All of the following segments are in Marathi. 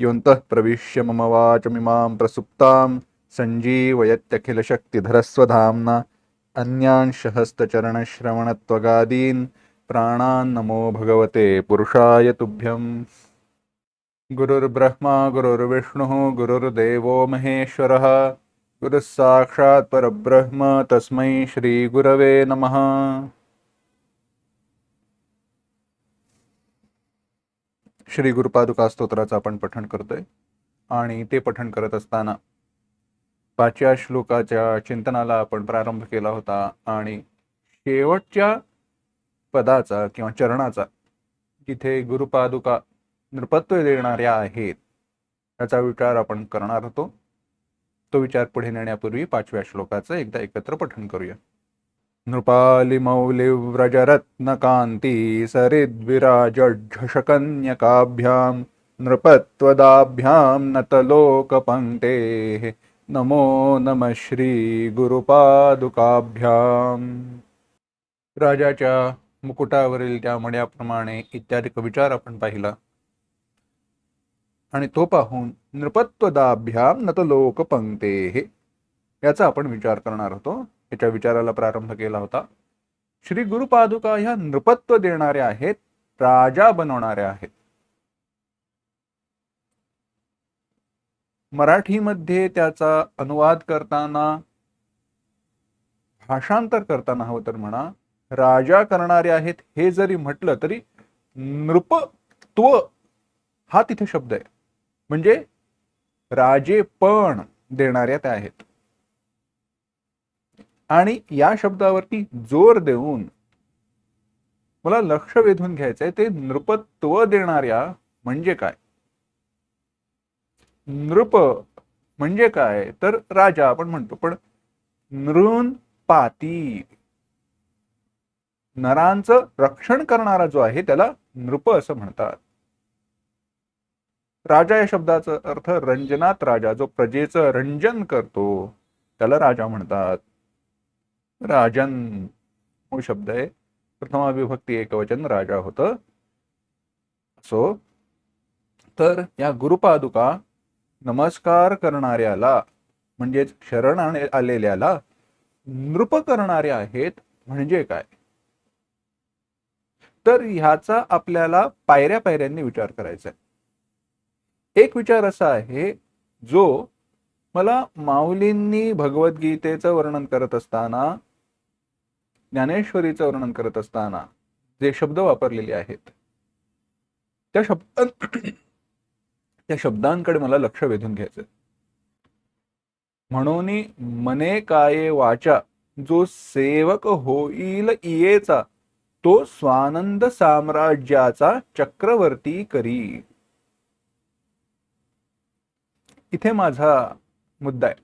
योऽन्तः प्रविश्य मम वाचमिमां प्रसुप्तां सञ्जीवयत्यखिलशक्तिधरस्वधाम्ना अन्यांशहस्तचरणश्रवणत्वगादीन् प्राणान् नमो भगवते पुरुषाय तुभ्यम्। गुरुर्ब्रह्मा गुरुर्विष्णुः गुरुर्देवो महेश्वरः। गुरुः साक्षात् परब्रह्म तस्मै श्रीगुरवे नमः। श्री गुरुपादुका स्तोत्राचं आपण पठण करतोय. आणि ते पठण करत असताना पाचव्या श्लोकाच्या चिंतनाला आपण प्रारंभ केला होता. आणि शेवटच्या पदाचा किंवा चरणाचा जिथे गुरुपादुका नृपत्व देणाऱ्या आहेत याचा विचार आपण करणार होतो. तो विचार पुढे नेण्यापूर्वी पाचव्या श्लोकाचं एकदा एकत्र पठण करूया. नृपालिमौलिव्रजरत्नकान्ती सरिद्विराजझषकन्यकाभ्यां नृपत्वदाभ्यां नतलोकपङ्क्तेः नमो नमः श्रीगुरुपादुकाभ्याम् राजाच्या मुकुटावरील त्या मण्याप्रमाणे इत्यादी विचार आपण पाहिला. आणि तो पाहून नृपत्वदाभ्याम नतलोकपंक्तेः याचा आपण विचार करणार होतो. याच्या विचाराला प्रारंभ केला होता. श्री गुरुपादुका ह्या नृपत्व देणाऱ्या आहेत राजा बनवणाऱ्या आहेत. मराठीमध्ये त्याचा अनुवाद करताना भाषांतर करताना हवं तर म्हणा राजा करणारे आहेत हे जरी म्हटलं तरी नृपत्व हा तिथे शब्द आहे. म्हणजे राजेपण देणाऱ्या त्या आहेत. आणि या शब्दावरती जोर देऊन मला लक्ष वेधून घ्यायचंय ते नृपत्व देणाऱ्या म्हणजे काय? नृप म्हणजे काय? तर राजा आपण म्हणतो पण नृन पाती. नरांचं रक्षण करणारा जो आहे त्याला नृप असं म्हणतात. राजा या शब्दाचा अर्थ रंजनात राजा जो प्रजेचं रंजन करतो त्याला राजा म्हणतात. राजन मूळ शब्द आहे. प्रथमा विभक्ती एकवचन राजा होतं. सो तर या गुरुपादुका नमस्कार करणाऱ्याला म्हणजेच शरण आलेल्याला नृप करणारे आहेत म्हणजे काय? तर ह्याचा आपल्याला पायऱ्या पायऱ्यांनी विचार करायचा आहे. एक विचार असा आहे जो मला माऊलींनी भगवद्गीतेचं वर्णन करत असताना ज्ञानेश्वरीचं वर्णन करत असताना जे शब्द वापरलेले आहेत त्या शब्द त्या शब्दांकडे मला लक्ष वेधून घ्यायचं म्हणून मने काये वाचा जो सेवक होईल इयेचा तो स्वानंद साम्राज्याचा चक्रवर्ती करी. इथे माझा मुद्दा आहे.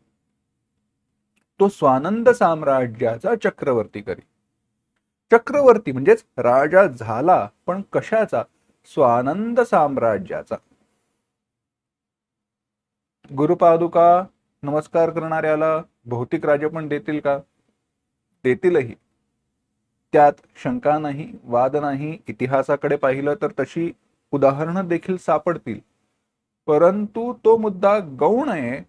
तो स्वानंद साम्राज्याचा चक्रवर्ती करी. चक्रवर्ती म्हणजेच राजा झाला पण कशाचा? स्वानंद साम्राज्याचा. गुरुपादुका नमस्कार करणाऱ्याला भौतिक राजे पण देतील का? देतीलही. त्यात शंका नाही वाद नाही इतिहासाकडे पाहिलं तर तशी उदाहरणं देखील सापडतील. परंतु तो मुद्दा गौण आहे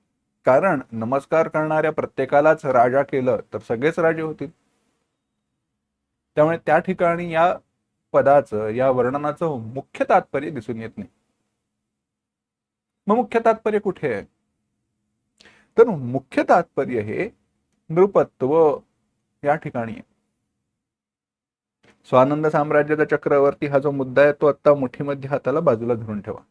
कारण नमस्कार करणाऱ्या प्रत्येकालाच राजा केलं तर सगळेच राजे होतील. त्यामुळे त्या ठिकाणी या पदाचं या वर्णनाचं मुख्य तात्पर्य दिसून येत नाही. मग मुख्य तात्पर्य कुठे आहे? तर मुख्य तात्पर्य हे नृपत्व या ठिकाणी आहे. स्वानंद साम्राज्याचा चक्रवर्ती हा जो मुद्दा आहे तो आता मुठीमध्ये हाताला बाजूला धरून ठेवा.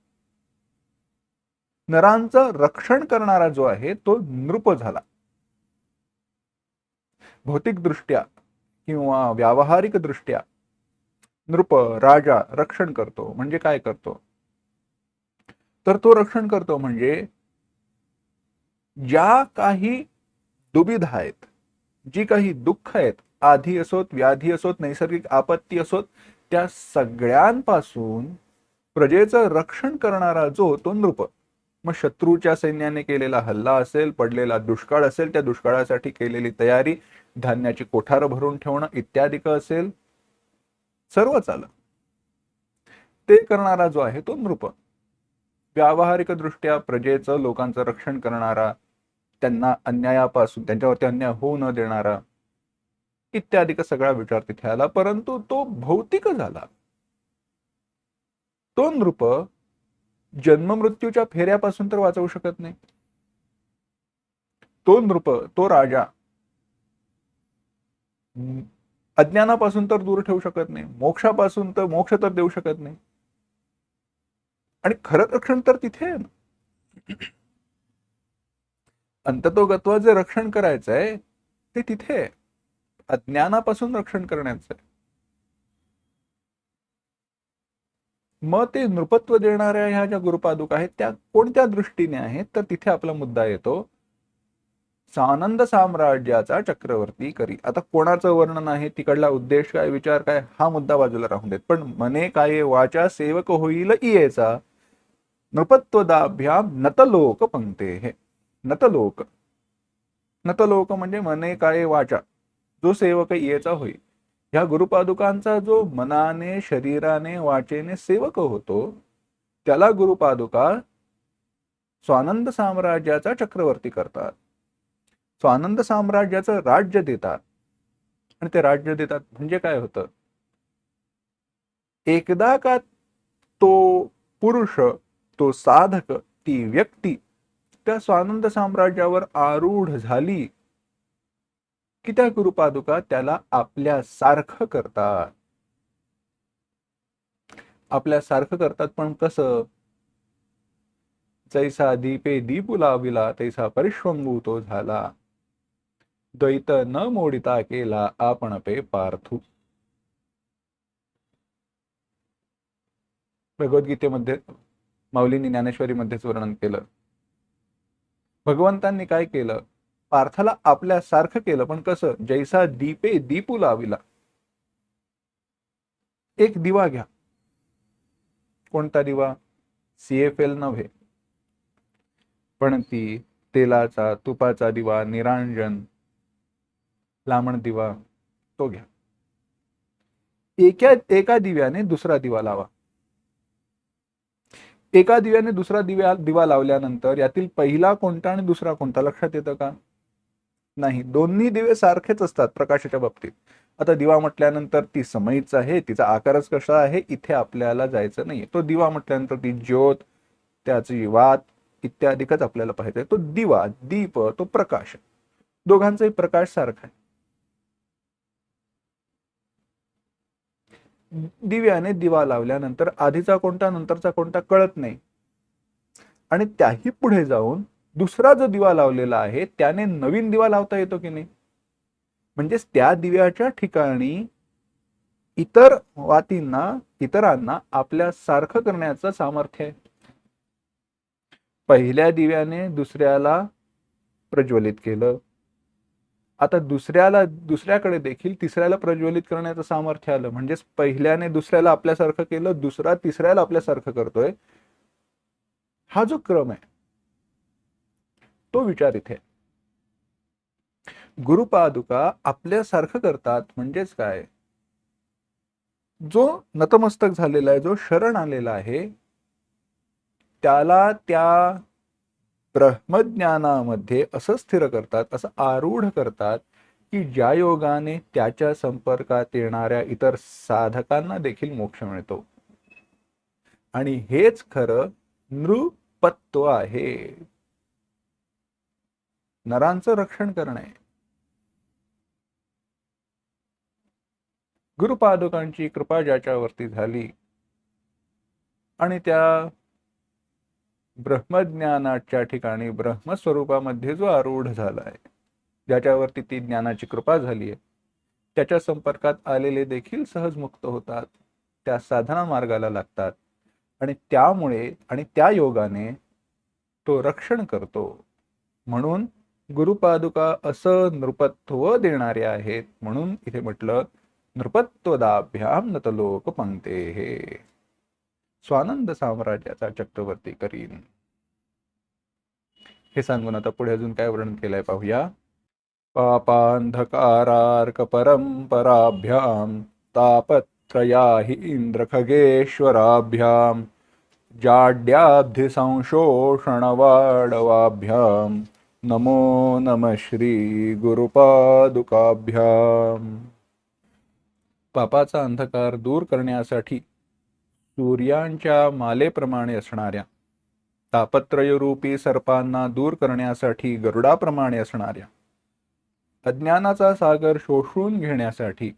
नरांचं रक्षण करणारा जो आहे तो नृप झाला. भौतिकदृष्ट्या किंवा व्यावहारिक दृष्ट्या नृप राजा रक्षण करतो म्हणजे काय करतो? तर तो रक्षण करतो म्हणजे ज्या काही दुविधा आहेत जी काही दुःख आहेत आधी असोत व्याधी असोत नैसर्गिक आपत्ती असोत त्या सगळ्यांपासून प्रजेचं रक्षण करणारा जो तो नृप. मग शत्रूच्या सैन्याने केलेला हल्ला असेल पडलेला दुष्काळ असेल त्या दुष्काळासाठी केलेली तयारी धान्याची कोठार भरून ठेवणं इत्यादी असेल सर्व चाल ते करणारा जो आहे तो नृप. व्यावहारिक दृष्ट्या प्रजेचं लोकांचं रक्षण करणारा त्यांना अन्यायापासून त्यांच्यावरती अन्याय होऊ न देणारा इत्यादी सगळा विचार तिथे आला. परंतु तो भौतिक झाला. तो नृप जन्ममृत्यूच्या फेऱ्यापासून तर वाचवू शकत नाही. तो नृप तो राजा अज्ञानापासून तर दूर ठेवू शकत नाही. मोक्षापासून तर मोक्ष तर देऊ शकत नाही. आणि खरं रक्षण तर तिथे आहे ना. अंततोगत्व जे रक्षण करायचं आहे ते तिथे अज्ञानापासून रक्षण करण्याचं आहे. मग ते नृपत्व देणाऱ्या ह्या ज्या गुरुपादुका आहेत त्या कोणत्या दृष्टीने आहेत? तर तिथे आपला मुद्दा येतो. सानंद साम्राज्याचा चक्रवर्ती करी. आता कोणाचं वर्णन आहे? तिकडला उद्देश काय विचार काय? हा मुद्दा बाजूला राहून देत. पण मने काय वाचा सेवक होईल इयेचा. नृपत्वदाभ्याम नतलोक पंक्ते हे. नतलोक. नतलोक म्हणजे मने काय वाचा. जो सेवक इयेचा होईल. ह्या गुरुपादुकांचा जो मनाने शरीराने वाचेने सेवक होतो त्याला गुरुपादुका स्वानंद साम्राज्याचा चक्रवर्ती करतात. स्वानंद साम्राज्याचं राज्य देतात. आणि ते राज्य देतात म्हणजे काय होतं? एकदा का तो पुरुष तो साधक ती व्यक्ती त्या स्वानंद साम्राज्यावर आरूढ झाली की त्या गुरुपादुका त्याला आपल्या सारखं करतात? आपल्या सारखं करतात पण कसं? जैसा दीपे दीप लाविला तैसा परिश्वंगू तो झाला. द्वैत न मोडिता केला आपण पे पार्थू. भगवद्गीतेमध्ये माऊलींनी ज्ञानेश्वरीमध्येच वर्णन केलं. भगवंतांनी काय केलं? पार्थाला आपल्या सारखं केलं पण कसं? जैसा दीपे दीपू लाविला. एक दिवा घ्या. कोणता दिवा? सीएफएल नव्हे. पण ती तेलाचा तुपाचा दिवा निरांजन लांबण दिवा तो घ्या. एका एका दिव्याने दुसरा दिवा लावा. एका दिव्याने दुसरा दिव्या दिवा लावल्यानंतर यातील पहिला कोणता आणि दुसरा कोणता? लक्षात येतं का? नाही. दोन्ही दिवे सारखेच असतात प्रकाशाच्या बाबतीत. आता दिवा म्हटल्यानंतर ती समयीच आहे तिचा आकारच कसा आहे इथे आपल्याला जायचं नाही तो दिवा म्हटल्यानंतर ती ज्योत त्याची वात इत्यादिकच आपल्याला पाहिजे तो दिवा दीप तो प्रकाश. दोघांचाही प्रकाश सारखा आहे. दिव्याने दिवा लावल्यानंतर आधीचा कोणता नंतरचा कोणता कळत नाही. आणि त्याही पुढे जाऊन दुसरा जो दिवा लावलेला आहे त्याने नवीन दिवा लावता येतो की नाही? म्हणजेच त्या दिव्याच्या ठिकाणी इतर वातींना इतरांना आपल्या सारखं करण्याचं सामर्थ्य आहे. पहिल्या दिव्याने दुसऱ्याला प्रज्वलित केलं. आता दुसऱ्याला दुसऱ्याकडे देखील तिसऱ्याला प्रज्वलित करण्याचं सामर्थ्य आलं. म्हणजेच पहिल्याने दुसऱ्याला आपल्यासारखं केलं दुसरा तिसऱ्याला आपल्यासारखं करतोय. हा जो क्रम आहे तो विचार इथे गुरुपादुका आपल्यासारखं करतात म्हणजेच काय? जो नतमस्तक झालेला आहे जो शरण आलेला आहे त्याला त्या ब्रह्मज्ञानामध्ये असं स्थिर करतात असं आरूढ करतात की ज्या योगाने त्याच्या संपर्कात येणाऱ्या इतर साधकांना देखील मोक्ष मिळतो. आणि हेच खरं नृपत्व आहे. नरांचं रक्षण करणे. गुरुपादुकांची कृपा ज्याच्यावरती झाली आणि त्या ब्रह्मज्ञानाच्या ठिकाणी ब्रह्मस्वरूपामध्ये जो आरूढ झाला आहे ज्याच्यावरती ती ज्ञानाची कृपा झाली आहे त्याच्या संपर्कात आलेले देखील सहज मुक्त होतात त्या साधना मार्गाला लागतात आणि त्यामुळे आणि त्या योगाने तो रक्षण करतो. म्हणून गुरुपादुका असं नृपत्व देणारे आहेत. म्हणून इथे म्हटलं नृपत्वदाभ्याम नतलोक पंक्ते हे स्वानंद साम्राज्याचा चक्रवर्ती करीन. हे सांगून आता पुढे अजून काय वर्णन केलंय पाहूया. पापांधकारार्क परंपराभ्याम तापत्रया हि इंद्र खगेश्वराभ्याम जाड्याब्धि नमो नम श्री गुरुपादुकाभ्याम. पापाचा अंधकार दूर करण्यासाठी सूर्यांच्या मालेप्रमाणे असणाऱ्या तापत्रयरूपी सर्पांना दूर करण्यासाठी गरुडाप्रमाणे असणाऱ्या अज्ञानाचा सागर शोषून घेण्यासाठी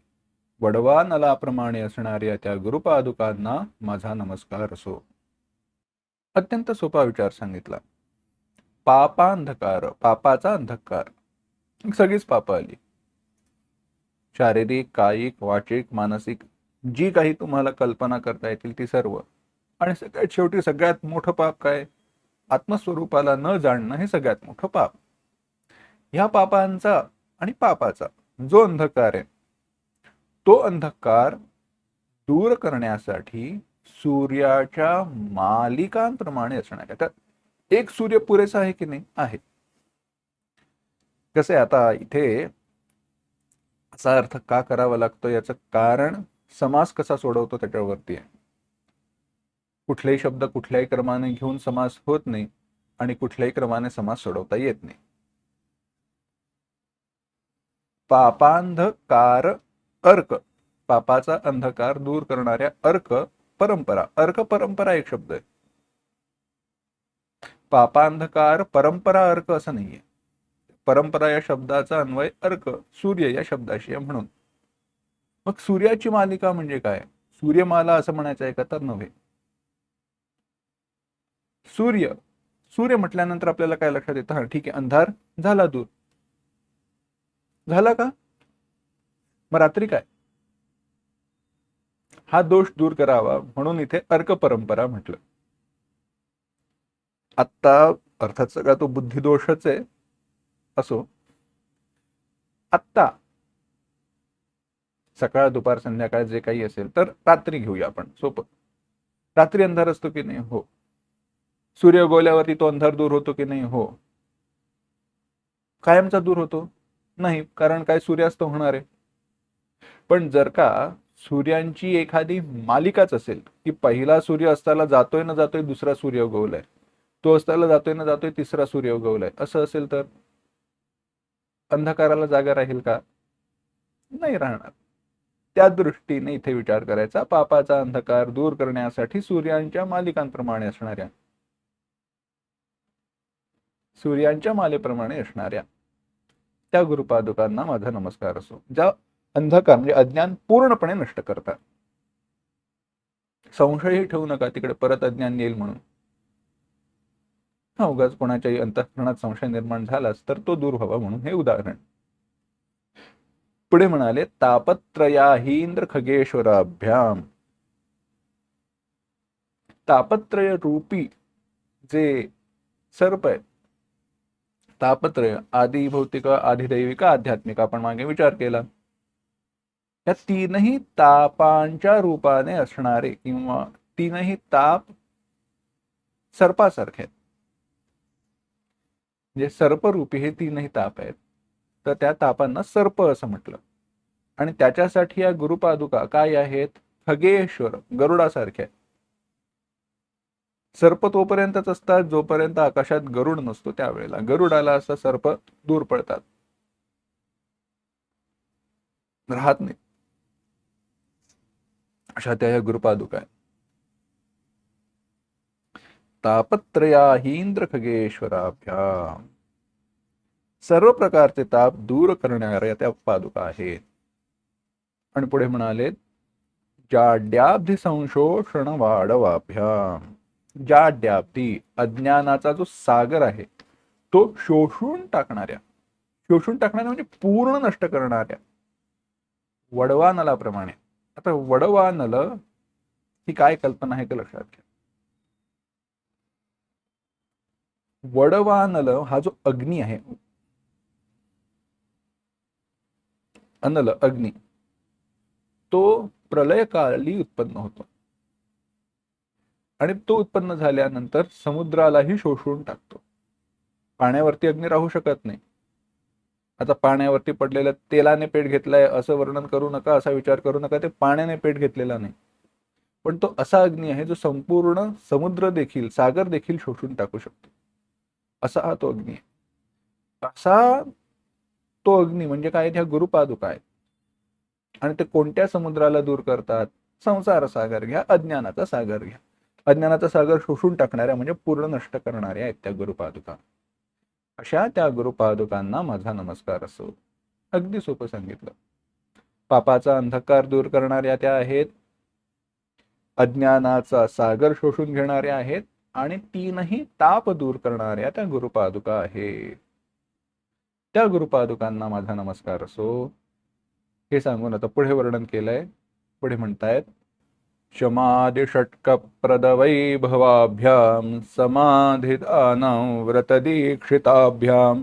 वडवा नलाप्रमाणे असणाऱ्या त्या गुरुपादुकांना माझा नमस्कार असो. अत्यंत सोपा विचार सांगितला. पापांधकार पापाचा अंधकार. सगळीच पाप आली. शारीरिक कायिक वाचिक मानसिक जी काही तुम्हाला कल्पना करता येतील ती सर्व. आणि सगळ्यात शेवटी सगळ्यात मोठं पाप काय? आत्मस्वरूपाला न जाणणं हे सगळ्यात मोठं पाप. ह्या पापांचा आणि पापाचा जो अंधकार आहे तो अंधकार दूर करण्यासाठी सूर्याच्या मालिकांप्रमाणे असणार आहे. एक सूर्य पुरेसा आहे की नाही? आहे. कसे आता इथे असा अर्थ का करावा लागतो? याचं कारण समास कसा सोडवतो त्याच्यावरती आहे. कुठलेही शब्द कुठल्याही क्रमाने घेऊन समास होत नाही आणि कुठल्याही क्रमाने समास सोडवता येत नाही. पापांधकार अर्क. पापाचा अंधकार दूर करणाऱ्या अर्क परंपरा. अर्क परंपरा एक शब्द आहे. पापांधकार परंपरा अर्क असं नाहीये. परंपरा या शब्दाचा अन्वय अर्क सूर्य या शब्दाशी आहे म्हणून. मग सूर्याची मालिका म्हणजे काय? सूर्यमाला असं म्हणायचं आहे का? तर नव्हे. सूर्य सूर्य म्हटल्यानंतर आपल्याला काय लक्षात येतं? हा ठीक आहे अंधार झाला दूर. झाला का? मग रात्री काय? हा दोष दूर करावा म्हणून इथे अर्क परंपरा म्हटलं. आत्ता अर्थात सगळा तो बुद्धिदोषच आहे असो. आत्ता. सकाळ दुपार संध्याकाळ जे काही असेल तर रात्री घेऊया आपण सोपं. रात्री अंधार असतो की नाही? हो. सूर्य गोल्यावरती तो अंधार दूर होतो की नाही? हो. कायमचा दूर होतो? नाही कारण काय? सूर्यास्त होणार आहे. पण जर का सूर्यांची एखादी मालिकाच असेल की पहिला सूर्य असताना जातोय ना जातोय दुसरा सूर्य उगवलाय तो अस्ताला जातोय ना जातोय तिसरा सूर्य उगवलाय. असं असेल तर अंधकाराला जागा राहील का? नाही राहणार. त्या दृष्टीने इथे विचार करायचा. पापाचा अंधकार दूर करण्यासाठी सूर्यांच्या मालिकांप्रमाणे असणाऱ्या. सूर्यांच्या मालेप्रमाणे असणाऱ्या. त्या गुरुपादुकांना माझा नमस्कार असो. ज्या अंधकार म्हणजे अज्ञान पूर्णपणे नष्ट करतात. संशयही ठेवू नका. तिकडे परत अज्ञान येईल म्हणून. हा उगाच कोणाच्याही अंतःकरणात संशय निर्माण झालाच तर तो दूर व्हावा म्हणून हे उदाहरण. पुढे म्हणाले तापत्रयाहींद्र खगेश्वराभ्याम. तापत्रय रूपी जे सर्प आहे तापत्रय आधी भौतिक आधिदैविक आध्यात्मिक आपण मागे विचार केला. या तीनही तापांच्या रूपाने असणारे किंवा तीनही ताप सर्पासारखे आहेत. म्हणजे सर्परूपी हे तीनही ताप आहेत. तर त्या तापांना सर्प असं म्हटलं. आणि त्याच्यासाठी या गुरुपादुका काय आहेत? खगेश्वर गरुडासारख्या सर्प तोपर्यंतच असतात जोपर्यंत आकाशात गरुड नसतो त्यावेळेला. गरुडाला असं सर्प दूर पडतात. राहत नाही. अशा त्या गुरुपादुका आहेत. तापत्रयाहींद्र खगेश्वराभ्या सर्व प्रकारचे ताप दूर करणाऱ्या त्या पादुका आहेत. आणि पुढे म्हणाले जाड्याब्धी संशोषण वाढवाभ्या जाड्याब्धी अज्ञानाचा जो सागर आहे तो शोषून टाकणाऱ्या शोषून टाकणाऱ्या म्हणजे पूर्ण नष्ट करणाऱ्या वडवा नलाप्रमाणे. आता वडवा नल ही काय कल्पना आहे ते लक्षात घ्या. वडवानल हा जो अग्नी आहे. अनल अग्नी. तो प्रलयकाली उत्पन्न होतो. आणि तो उत्पन्न झाल्यानंतर समुद्रालाही शोषून टाकतो. पाण्यावरती अग्नी राहू शकत नाही. आता पाण्यावरती पडलेल्या तेलाने पेट घेतलाय असं वर्णन करू नका असा विचार करू नका ते पाण्याने पेट घेतलेला नाही. पण तो असा अग्नी आहे जो संपूर्ण समुद्र देखील सागर देखील शोषून टाकू शकतो. असा हा तो अग्नी आहे. असा तो अग्नी म्हणजे काय? ह्या गुरुपादुका आहेत. आणि ते कोणत्या समुद्राला दूर करतात? संसार सागर घ्या अज्ञानाचा सागर घ्या. अज्ञानाचा सागर शोषून टाकणाऱ्या म्हणजे पूर्ण नष्ट करणाऱ्या आहेत त्या गुरुपादुका. अशा त्या गुरुपादुकांना माझा नमस्कार असो. अगदी सोपं सांगितलं. पापाचा अंधकार दूर करणाऱ्या त्या आहेत. अज्ञानाचा सागर शोषून घेणाऱ्या आहेत. आणि तीनही ताप दूर करणाऱ्या त्या गुरुपादुका आहेत. त्या गुरुपादुकांना माझा नमस्कार असो. हे सांगून आता पुढे वर्णन केलंय. पुढे म्हणतायत शमादिषट्कप्रदवैभवाभ्यां समाधिदानं व्रतदीक्षिताभ्यां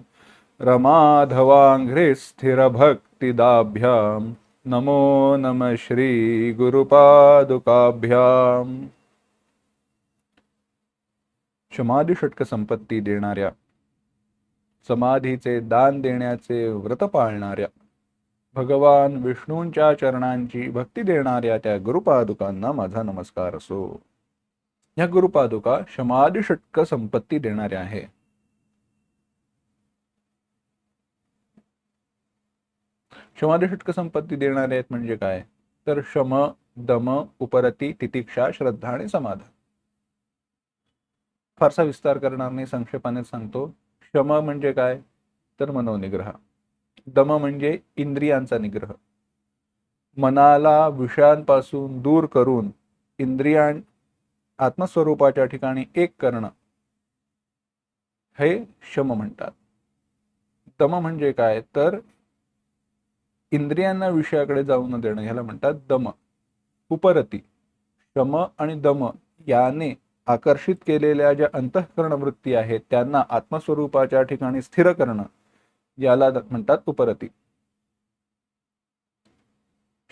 रमाधवाङ्घ्रिस्थिरभक्तिदाभ्यां नमो नमः श्रीगुरुपादुकाभ्याम् समाधी षटक संपत्ती देणाऱ्या समाधीचे दान देण्याचे व्रत पाळणाऱ्या भगवान विष्णूंच्या चरणांची भक्ती देणाऱ्या त्या गुरुपादुकांना माझा नमस्कार असो. या गुरुपादुका शमादी षटक संपत्ती देणाऱ्या आहे. शमादी षटक संपत्ती देणाऱ्या आहेत म्हणजे काय? तर शम दम उपरती तितिक्षा श्रद्धा आणि समाधान. फारसा विस्तार करणार नाही संक्षेपाने सांगतो. क्षम म्हणजे काय? तर मनोनिग्रह. दम म्हणजे इंद्रियांचा निग्रह. मनाला विषयांपासून दूर करून इंद्रियां आत्मस्वरूपाच्या ठिकाणी एक करणं हे शम म्हणतात. दम म्हणजे काय? तर इंद्रियांना विषयाकडे जाऊ न देणं ह्याला म्हणतात दम. उपरती शम आणि दम याने आकर्षित केलेल्या ज्या अंतःकरण वृत्ती आहेत त्यांना आत्मस्वरूपाच्या ठिकाणी स्थिर करणं याला म्हणतात उपरती.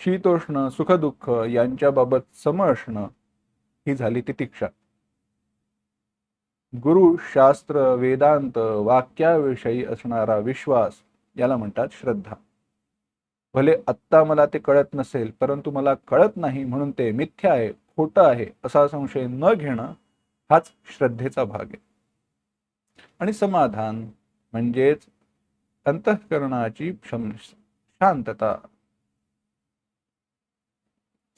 शीतोष्ण सुखदुःख यांच्याबाबत सम असणं ही झाली तितिक्षा गुरु शास्त्र वेदांत वाक्याविषयी असणारा विश्वास याला म्हणतात श्रद्धा. भले आत्ता मला ते कळत नसेल परंतु मला कळत नाही म्हणून ते मिथ्या आहे खोटं आहे असा संशय न घेणं हाच श्रद्धेचा भाग आहे. आणि समाधान म्हणजेच अंतःकरणाची शांतता.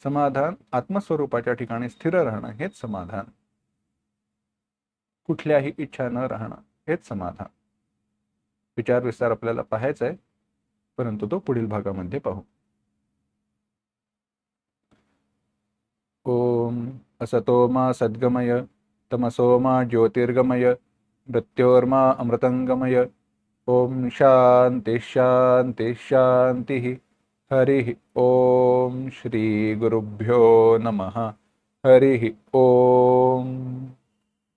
समाधान आत्मस्वरूपाच्या ठिकाणी स्थिर राहणं हेच समाधान. कुठल्याही इच्छा न राहणं हेच समाधान. विचार विस्तार आपल्याला पाहायचा आहे परंतु तो पुढील भागामध्ये पाहू. ओम असतो मा सद्गमय. तमसोमा ज्योतिर्गमय मृत्योर्मा अमृतंगमय। ओम शांती शांती शांती हरि ओम श्री गुरुभ्यो नमः। हरि ओम